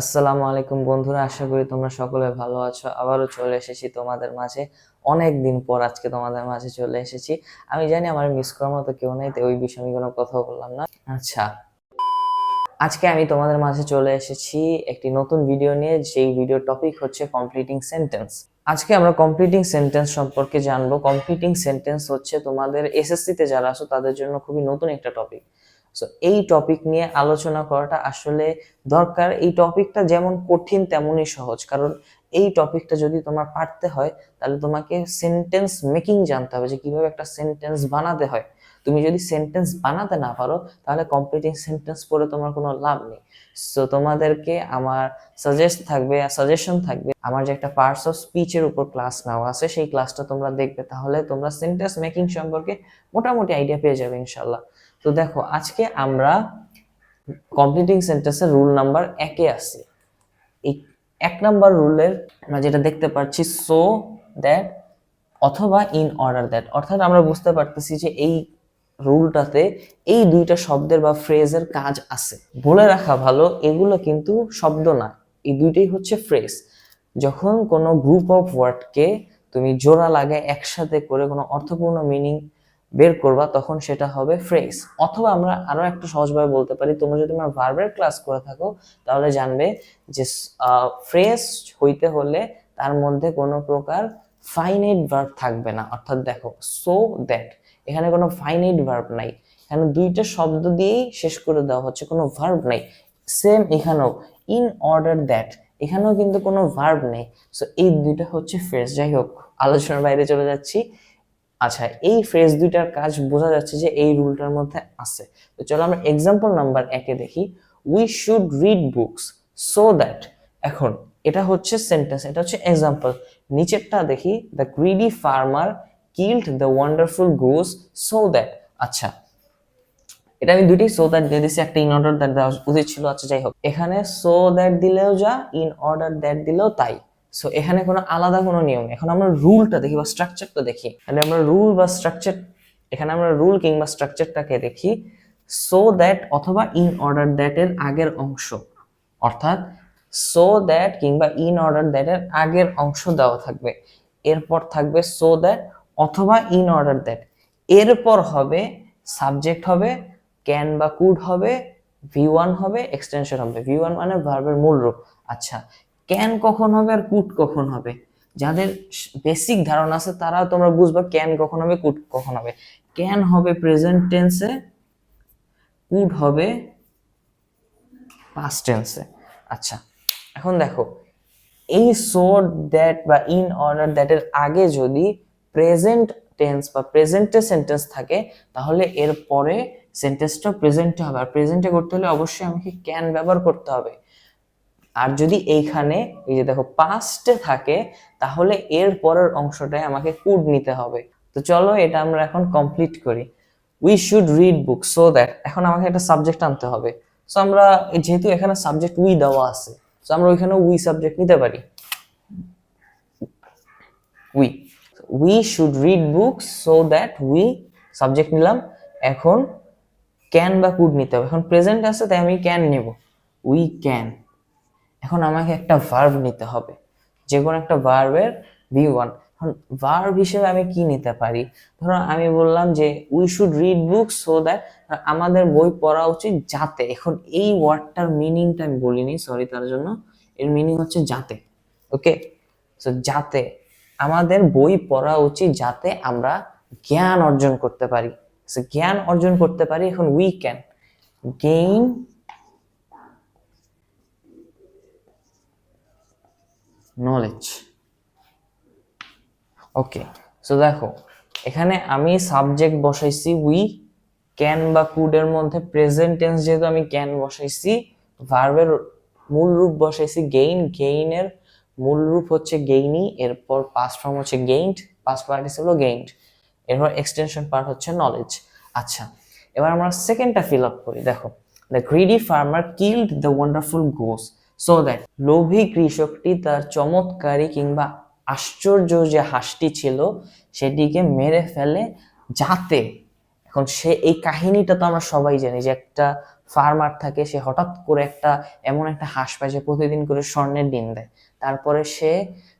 আসসালামু আলাইকুম বন্ধুরা, আশা করি তোমরা সকলে ভালো আছো। আবারও চলে এসেছি তোমাদের মাঝে। অনেক দিন পর আজকে তোমাদের মাঝে চলে এসেছি। আমি জানি আমার মিস করার মতো কেউ নেই, তো ওই বিষয়ে আমি কোনো কথা বললাম না। আচ্ছা আজকে আমি তোমাদের মাঝে চলে এসেছি একটি নতুন ভিডিও নিয়ে, যেই ভিডিও টপিক হচ্ছে কমপ্লিটিং সেন্টেন্স আজকে আমরা কমপ্লিটিং সেন্টেন্স সম্পর্কে জানব। কমপ্লিটিং সেন্টেন্স হচ্ছে তোমাদের এসএসসি তে যারা আছো, তাদের জন্য খুবই নতুন একটা টপিক সো এই টপিক নিয়ে আলোচনা করাটা আসলে দরকার। এই টপিকটা যেমন কঠিন, তেমনই সহজ। কারণ এই টপিকটা যদি তোমার পারতে হয়, তাহলে তোমাকে সেন্টেন্স মেকিং জানতে হবে যে কীভাবে একটা সেন্টেন্স বানাতে হয়। তুমি যদি সেন্টেন্স বানাতে না পারো, তাহলে কমপ্লিটিং সেন্টেন্স পড়ে তোমার কোনো লাভ নেই। সো তোমাদেরকে আমার সাজেস্ট থাকবে সাজেশন থাকবে, আমার যে একটা পার্টস অফ স্পিচের উপর ক্লাস নেওয়া আছে, সেই ক্লাসটা তোমরা দেখবে। তাহলে তোমরা সেন্টেন্স মেকিং সম্পর্কে মোটামুটি আইডিয়া পেয়ে যাবে ইনশাল্লাহ তো দেখো, আজকে আমরা কমপ্লিটিং সেন্টেন্সের রুল নাম্বার একে আসি এই এক নাম্বার রুলের আমরা যেটা দেখতে পাচ্ছি সো দ্যাট অথবা ইন অর্ডার দ্যাট অর্থাৎ আমরা বুঝতে পারতেছি যে এই রুলটাতে এই দুইটা শব্দের বা ফ্রেজের কাজ আছে। বলে রাখা ভালো, এগুলো কিন্তু শব্দ না, এই দুইটাই হচ্ছে ফ্রেজ যখন কোনো গ্রুপ অফ ওয়ার্ডকে তুমি জোড়া লাগায় একসাথে করে কোনো অর্থপূর্ণ মিনিং বের করবা, তখন সেটা হবে ফ্রেজ অথবা আমরা আরও একটা সহজভাবে বলতে পারি, তোমরা যদি আমার ভার্বের ক্লাস করে থাকো, তাহলে জানবে যে ফ্রেজ হইতে হলে তার মধ্যে কোনো প্রকার ফাইনাইট ভার্ব থাকবে না। অর্থাৎ দেখো সো দ্যাট এখানে কোনো ফাইনাইট ভার্ব নাই। এখানে দুইটা শব্দ দিয়েই শেষ করে দেওয়া হচ্ছে, কোনো ভার্ব নাই। সেম এখানেও ইন অর্ডার দ্যাট এখানেও কিন্তু কোনো ভার্ব নেই। সো এই দুইটা হচ্ছে ফ্রেজ যাই হোক, আলোচনার বাইরে চলে যাচ্ছি। আচ্ছা এই ফ্রেজ দুইটার কাজ বোঝা যাচ্ছে যে এই রুলটার মধ্যে আছে। তো চলো আমরা এক্সাম্পল নাম্বার একে দেখি। We should read books so that এখন এটা হচ্ছে সেন্টেন্স এটা হচ্ছে এক্সাম্পল নিচেরটা দেখি the greedy farmer killed the wonderful goose so that আচ্ছা। এটা আমি দুইটাই সো দ্যাট দিয়ে দিছি, একটা ইন অর্ডার দ্যাট দেওয়া উচিত ছিল আচ্ছা যাই হোক। এখানে সো দ্যাট দিলেও যা ইন অর্ডার দ্যাট দিলেও তাই। সো এখানে কোনো আলাদা কোনো নিয়ম এখন আমরা রুলটা দেখি বা স্ট্রাকচারটা দেখি। তাহলে আমরা রুল বা স্ট্রাকচার এখানে আমরা রুল কিংবা স্ট্রাকচারটাকে দেখি সো দ্যাট অথবা ইন অর্ডার দ্যাটের আগের অংশ। অর্থাৎ সো দ্যাট কিংবা ইন অর্ডার দ্যাটের আগের অংশ দেওয়া থাকবে। এরপর থাকবে সো দ্যাট অথবা ইন অর্ডার দ্যাট এরপর হবে সাবজেক্ট হবে ক্যান বা কুড হবে ভি ওয়ান হবে এক্সটেনশন হবে। ভি ওয়ান মানে ভার্বের মূল রূপ। আচ্ছা ক্যান কখন হবে আর কুট কখন হবে? যাদের বেসিক ধারণা আছে তারা তোমরা বুঝবা ক্যান কখন হবে কুট কখন হবে। ক্যান হবে প্রেজেন্ট টেন্সে কুড হবে পাস্ট টেন্সে আচ্ছা এখন দেখো, এই সো দ্যাট বা ইন অর্ডার দ্যাটের আগে যদি প্রেজেন্ট টেন্স বা প্রেজেন্টে সেন্টেন্স থাকে, তাহলে এর পরে সেন্টেন্সটা প্রেজেন্টে হবে। আর প্রেজেন্টে করতে হলে অবশ্যই আমাকে ক্যান ব্যবহার করতে হবে। আর যদি এইখানে এই যে দেখো পাস্টে থাকে, তাহলে এর পরের অংশটায় আমাকে কুড নিতে হবে। তো চলো এটা আমরা এখন কমপ্লিট করি। We should read book so that এখন আমাকে একটা সাবজেক্ট আনতে হবে। সো আমরা, যেহেতু এখানে সাবজেক্ট উই দেওয়া আছে সো আমরা ওইখানে উই সাবজেক্ট নিতে পারি। We we should read book so that we subject নিলাম। এখন ক্যান বা কুড নিতে হবে। এখন প্রেজেন্ট আছে, তাই আমি ক্যান নেব। উই ক্যান এখন আমাকে একটা ভার্ব নিতে হবে। যে কোনো একটা ভার্বের ভি ওয়ান এখন ভার্ব হিসেবে আমি কি নিতে পারি? ধরো আমি বললাম যে we should read book so that আমাদের বই পড়া উচিত যাতে। এখন এই ওয়ার্ডটার মিনিংটা আমি বলিনি সরি তার জন্য। এর মিনিং হচ্ছে যাতে ওকে সো যাতে আমাদের বই পড়া উচিত যাতে আমরা জ্ঞান অর্জন করতে পারি। জ্ঞান অর্জন করতে পারি, এখন we can gain knowledge okay so দেখো, এখানে আমি সাবজেক্ট বসাইছি উই ক্যান বা কুডের মধ্যে প্রেজেন্ট টেন্স যেহেতু আমি ক্যান বসাইছি ভার্বের মূল রূপ বসাইছি গেইন গেইনের মূল রূপ হচ্ছে গেইনি এরপর পাস ফর্ম হচ্ছে গেইনড পাস পার্টিসিপল গেইনড এরপর এক্সটেনশন পার্ট হচ্ছে নলেজ আচ্ছা এবার আমরা সেকেন্ডটা ফিল আপ করি, দেখো the greedy farmer killed the wonderful goose so that লোভী কৃষকটি তার চমৎকারী কিংবা আশ্চর্য যে হাঁসটি ছিল, সেটিকে মেরে ফেলে যাতে এখন সে এই কাহিনীটা তো আমরা সবাই জানি যে একটা ফার্মার থাকে, সে হঠাৎ করে একটা এমন একটা হাঁস পায় যে প্রতিদিন করে স্বর্ণের ডিম দেয়। তারপরে সে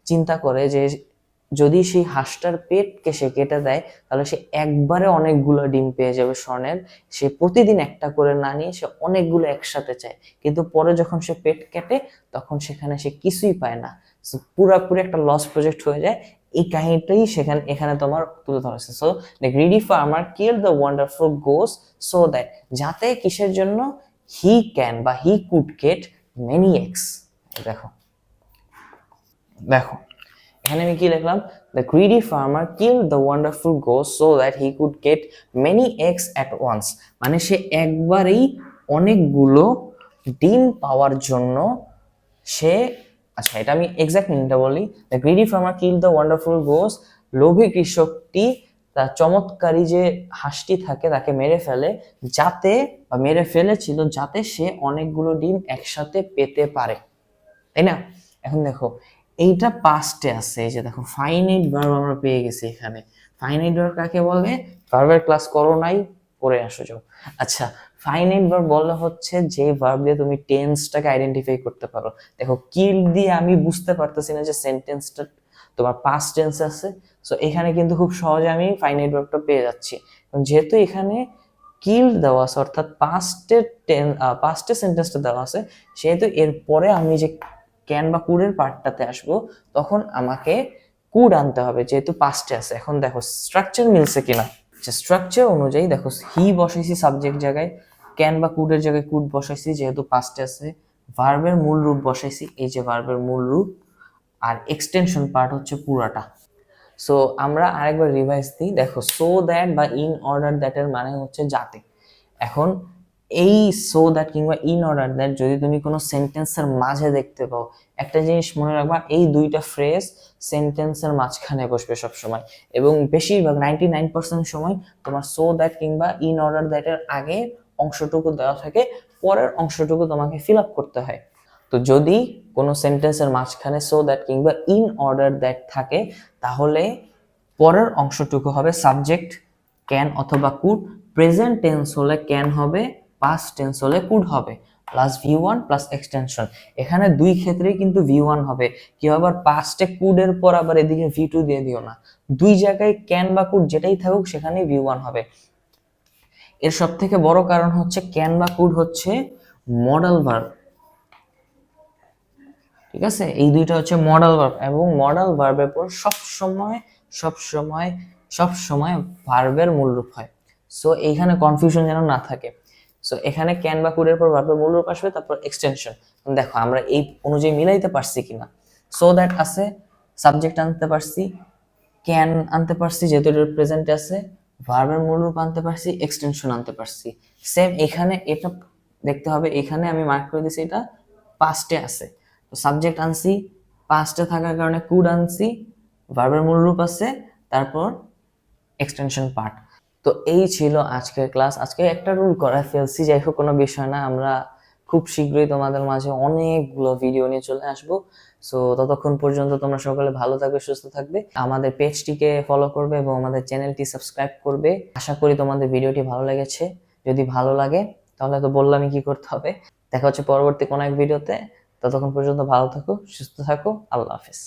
চিন্তা করে যে যদি সেই হাঁসটার পেটকে সে কেটে দেয়, তাহলে সে একবারে অনেকগুলো ডিম পেয়ে যাবে স্বর্ণের। সে প্রতিদিন একটা করে না নিয়ে সে অনেকগুলো একসাথে চায়। কিন্তু পরে যখন সে পেট কেটে, তখন সেখানে সে কিছুই পায় না। পুরাপুরি একটা লস প্রজেক্ট হয়ে যায়। এই কাহিনীটাই সেখানে, এখানে তোমার তুলে ধরা হয়েছে। So the greedy farmer kill the wonderful goose so that যাতে কিসের জন্য? হি ক্যান বা he could get many eggs দেখো। দেখো। এখানে আমি কি লিখলাম? The greedy farmer kill the wonderful goose so that he could get many eggs at once মানে সে একবারেই অনেকগুলো ডিম পাওয়ার জন্য সে আচ্ছা এটা আমি এক্সাক্ট মিনিংটা বলি। The greedy farmer kill the wonderful goose লোভী কৃষকটি তার চমৎকারী যে হাঁসটি থাকে, তাকে মেরে ফেলে, যাতে, বা মেরে ফেলেছিল যাতে সে অনেকগুলো ডিম একসাথে পেতে পারে। তাই না? এখন দেখো এইটা পাস্টে আছে, এই যে দেখো ফাইনাইট ভার্ব আমরা পেয়ে গেছি এখানে। ফাইনাইট ভার্ব কাকে বলে? ভার্বের ক্লাস করো নাই করে আসো, যাও। আচ্ছা ফাইনাইট ভার্ব বলা হচ্ছে যে ভার্ব দিয়ে তুমি টেন্সটাকে আইডেন্টিফাই করতে পারো। দেখো কিল দিয়ে আমি বুঝতে পারতেছি না যে সেন্টেন্সটা তোমার পাস্ট টেন্স আছে। সো এখানে কিন্তু খুব সহজে আমি ফাইনাইট ভার্বটা পেয়ে যাচ্ছি। যেহেতু এখানে কিল দেওয়া আছে, অর্থাৎ পাস্টের টেন পাস্টের সেন্টেন্সটা দেওয়া আছে, সেহেতু এরপরে আমি যে ক্যান বা কুডের পার্টটাতে আসব, তখন আমাকে কুড আনতে হবে, যেহেতু পাস্টে আছে। এখন দেখো স্ট্রাকচার মিলছে কিনা? যে স্ট্রাকচার অনুযায়ী দেখো হি বসাইছি সাবজেক্ট জায়গায় ক্যান বা কুডের জায়গায় কুড বসাইছি, যেহেতু পাস্টে আছে। ভার্বের মূল রূপ বসাইছি, এই যে ভার্বের মূল রূপ আর এক্সটেনশন পার্ট হচ্ছে পুরাটা। সো আমরা আরেকবার রিভাইজ দিই। দেখো সো দ্যাট বা ইন অর্ডার দ্যাটের মানে হচ্ছে যাতে। এখন এই সো দ্যাট কিংবা ইন অর্ডার দ্যাট যদি তুমি কোনো সেন্টেন্সের মাঝে দেখতে পাও, একটা জিনিস মনে রাখবা, এই দুইটা ফ্রেজ সেন্টেন্সের মাঝখানে বসবে সবসময়। এবং বেশিরভাগ নাইনটি নাইন পার্সেন্ট সময় তোমার সো দ্যাট কিংবা ইন অর্ডার দ্যাটের আগে অংশটুকু দেওয়া থাকে, পরের অংশটুকু তোমাকে ফিল আপ করতে হয়। তো যদি কোনো সেন্টেন্সের মাঝখানে সো দ্যাট কিংবা ইন অর্ডার দ্যাট থাকে, তাহলে পরের অংশটুকু হবে সাবজেক্ট ক্যান অথবা কুড প্রেজেন্ট টেন্স হলে ক্যান হবে পাস্ট টেন্স হলে কুড হবে plus V one plus extension এখানে দুই ক্ষেত্রেই কিন্তু ভি ওয়ান হবে। কেউ আবার পাস্টে কুডের পর আবার এদিকে ভি টু দিয়ে দিও না। দুই জায়গায় ক্যান বা কুড যেটাই থাকুক সেখানেই ভি ওয়ান হবে। এর সব থেকে বড় কারণ হচ্ছে ক্যান বা কুড হচ্ছে মডেল ভার্ব ঠিক আছে? এই দুইটা হচ্ছে মডেল ভার্ব এবং মডেল ভার্বের পর সব সময় সব সময় সব সময় ভার্বের মূল রূপ হয়। সো এইখানে কনফিউশন যেন না থাকে। সো এখানে ক্যান বা কুডের পর ভার্বের মূল রূপ আসবে, তারপর এক্সটেনশন দেখো, আমরা এই অনুযায়ী মিলাইতে পারছি কিনা। সো দ্যাট আছে সাবজেক্ট আনতে পারছি ক্যান আনতে পারছি, যেহেতু প্রেজেন্টে আছে ভার্বের মূল রূপ আনতে পারছি এক্সটেনশন আনতে পারছি। সেম এখানে, এটা দেখতে হবে, এখানে আমি মার্ক করে দিছি এটা পাস্টে আছে। তো সাবজেক্ট আনছি পাস্টে থাকার কারণে কুড আনছি ভার্বের মূল রূপ আছে, তারপর এক্সটেনশন পার্ট তো এই ছিল আজকের ক্লাস আজকে একটা রুল করা ফেলছি, যাই হোক, কোনো বিষয় না। আমরা খুব শীঘ্রই তোমাদের মাঝে অনেকগুলো ভিডিও নিয়ে চলে আসব। সো ততক্ষণ পর্যন্ত তোমরা সকলে ভালো থাকবে, সুস্থ থাকবে। আমাদের পেজটিকে ফলো করবে এবং আমাদের চ্যানেলটি সাবস্ক্রাইব করবে। আশা করি তোমাদের ভিডিওটি ভালো লেগেছে। যদি ভালো লাগে, তাহলে তো বললামই কি করতে হবে। দেখা হচ্ছে পরবর্তী কোনো এক ভিডিওতে ততক্ষণ পর্যন্ত ভালো থাকো, সুস্থ থাকো। আল্লাহ হাফিজ।